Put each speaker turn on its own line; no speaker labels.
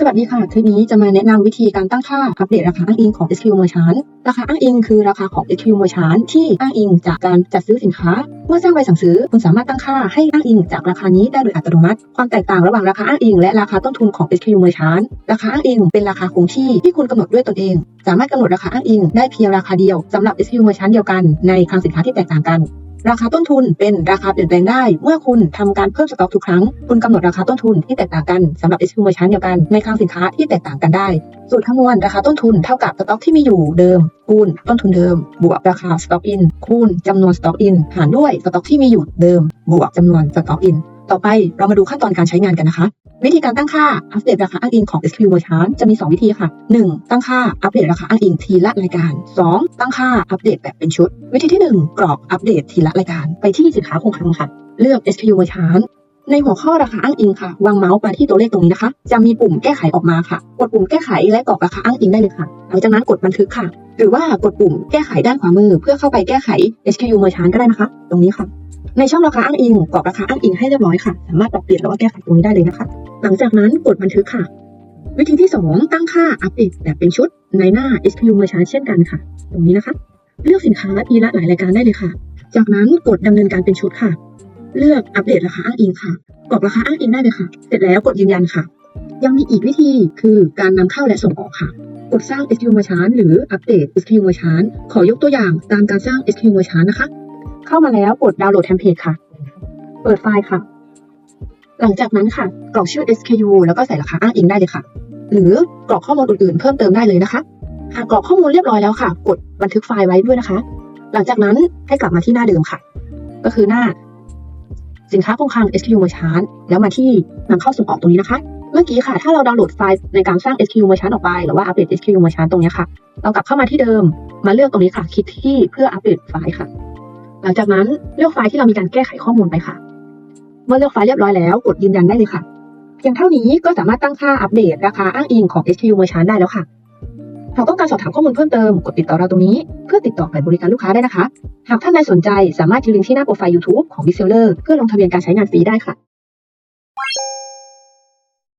สวัสดีค่ะ คลิปนี้จะมาแนะนำวิธีการตั้งค่าอัปเดตราคาอ้างอิงของ SQ Merchant ราคาอ้างอิงคือราคาของ SQ Merchant ที่อ้างอิงจากการจัดซื้อสินค้า เมื่อสร้างใบสั่งซื้อคุณสามารถตั้งค่าให้อ้างอิงจากราคานี้ได้โดยอัตโนมัติ ความแตกต่างระหว่างราคาอ้างอิงและราคาต้นทุนของ SQ Merchant ราคาอ้างอิงเป็นราคาคงที่ที่คุณกำหนดด้วยตนเอง สามารถกำหนดราคาอ้างอิงได้เพียงราคาเดียวสำหรับ SQ Merchant เดียวกันในคลังสินค้าที่แตกต่างกัน ราคาต้นทุนเป็นราคาเปลี่ยนแปลงได้ เมื่อคุณทำการเพิ่มสต็อกทุกครั้ง คุณกำหนดราคาต้นทุนที่แตกต่างกันสำหรับ SKU เวอร์ชันเดียวกันในคลังสินค้าที่แตกต่างกันได้ สูตรคำนวณราคาต้นทุนเท่ากับสต็อกที่มีอยู่เดิม คูณต้นทุนเดิม บวกราคาสต็อกอินคูณจำนวนสต็อกอินหารด้วยสต็อกที่มีอยู่เดิม บวกจำนวนสต็อกอิน ต่อไปเรามาดูขั้นตอนการใช้งานกันนะคะ วิธีการตั้งค่าอัปเดตราคาอ้างอิงของ SQ Merchant จะมี 2 วิธีค่ะ 1. ตั้งค่าอัปเดตราคาอ้างอิงทีละรายการ 2. ตั้งค่าอัปเดตแบบเป็นชุด วิธีที่ 1 กรอกอัปเดตทีละรายการ ไปที่สินค้าคงคลังค่ะ เลือก SQ Merchant ในหัวข้อราคาอ้างอิงค่ะ วางเมาส์ไปที่ตัวเลขตรงนี้นะคะ จะมีปุ่มแก้ไขออกมาค่ะ กดปุ่มแก้ไขและกรอกราคาอ้างอิงได้เลยค่ะ หลังจากนั้นกดบันทึกค่ะ หรือว่ากดปุ่มแก้ไขด้านขวามือ เพื่อเข้าไปแก้ไข SKU Merchant ก็ได้นะคะ ตรงนี้ค่ะ ในช่องราคาอ้างอิงกรอกราคาอ้างอิงให้เรียบร้อยค่ะ สามารถปรับเปลี่ยนหรือว่าแก้ไขตรงนี้ได้เลยนะคะ หลังจากนั้นกดบันทึกค่ะ วิธีที่ 2 ตั้งค่าอัปเดตแบบเป็นชุดในหน้า SKU Merchant เช่นกันค่ะ ตรงนี้นะคะ เลือกสินค้าทีละหลายรายการได้เลยค่ะ จากนั้นกดดำเนินการเป็นชุดค่ะ เลือกอัปเดตราคาอ้างอิงค่ะกรอกราคาอ้างอิงได้เลยค่ะ เสร็จแล้วกดยืนยันค่ะ ยังมีอีกวิธีคือการนำเข้าและส่งออกค่ะกดสร้าง SKU Merchant หรืออัปเดต SKU Merchant ขอยกตัวอย่างตามการสร้าง SKU Merchant นะคะ เข้ามาแล้วกดดาวน์โหลดเทมเพลตค่ะ เปิดไฟล์ค่ะ หลังจากนั้นค่ะ กรอกชื่อ SKU แล้วก็ใส่ราคาอ้างอิงได้เลยค่ะ หรือกรอกข้อมูลอื่นๆ เพิ่มเติมได้เลยนะคะหากกรอกข้อมูลเรียบร้อยแล้วค่ะ กดบันทึกไฟล์ไว้ด้วยนะคะ หลังจากนั้นให้กลับมาที่หน้าเดิมค่ะ ก็คือหน้า สินค้าคงคลัง SKU Merchant แล้วมาที่นำเข้าส่งออกตรงนี้นะคะ เมื่อกี้ค่ะ ถ้าเราดาวน์โหลดไฟล์ในการสร้าง SKU Merchant ออกไป หรือว่าอัปเดต SKU Merchant ตรงนี้ค่ะ เรากลับเข้ามาที่เดิม มาเลือกตรงนี้ค่ะ คลิกที่เพื่ออัปเดตไฟล์ค่ะ หลังจากนั้นเลือกไฟล์ที่เรามีการแก้ไขข้อมูลไปค่ะ เมื่อเลือกไฟล์เรียบร้อยแล้ว กดยืนยันได้เลยค่ะเพียงเท่านี้ก็สามารถตั้งค่าอัปเดตราคาอ้างอิงของ SKU Merchant ได้แล้วค่ะ หากต้องการสอบถามข้อมูลเพิ่มเติม กดติดต่อเราตรงนี้ เพื่อติดต่อไปบริการลูกค้าได้นะคะ หากท่านใดสนใจสามารถคลิกลิงก์ที่หน้าโปรไฟล์ YouTube ของ Reseller เพื่อลงทะเบียนการใช้งานฟรีได้ค่ะ